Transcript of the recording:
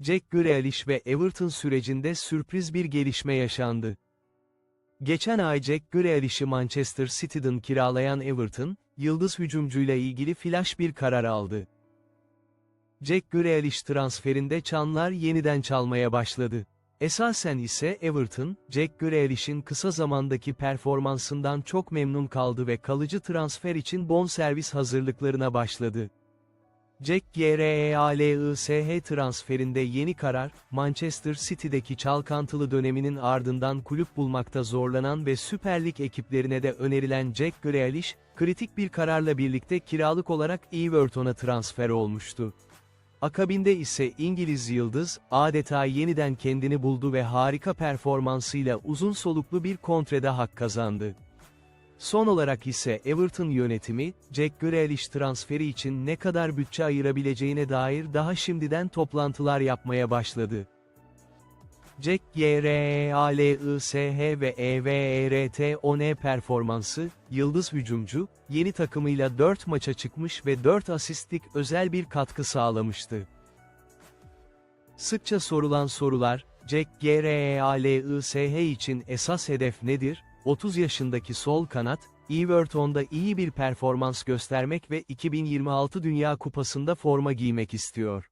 Jack Grealish ve Everton sürecinde sürpriz bir gelişme yaşandı. Geçen ay Jack Grealish'i Manchester City'den kiralayan Everton, yıldız hücumcuyla ilgili flash bir karar aldı. Jack Grealish transferinde çanlar yeniden çalmaya başladı. Esasen ise Everton, Jack Grealish'in kısa zamandaki performansından çok memnun kaldı ve kalıcı transfer için bonservis hazırlıklarına başladı. Jack Grealish transferinde yeni karar, Manchester City'deki çalkantılı döneminin ardından kulüp bulmakta zorlanan ve Süper Lig ekiplerine de önerilen Jack Grealish, kritik bir kararla birlikte kiralık olarak Everton'a transfer olmuştu. Akabinde ise İngiliz yıldız, adeta yeniden kendini buldu ve harika performansıyla uzun soluklu bir kontrede hak kazandı. Son olarak ise Everton yönetimi, Jack Grealish transferi için ne kadar bütçe ayırabileceğine dair daha şimdiden toplantılar yapmaya başladı. Jack Grealish ve E EVRT performansı, yıldız hücumcu, yeni takımıyla 4 maça çıkmış ve 4 asistlik özel bir katkı sağlamıştı. Sıkça sorulan sorular, Jack Grealish için esas hedef nedir? 30 yaşındaki sol kanat, Everton'da iyi bir performans göstermek ve 2026 Dünya Kupası'nda forma giymek istiyor.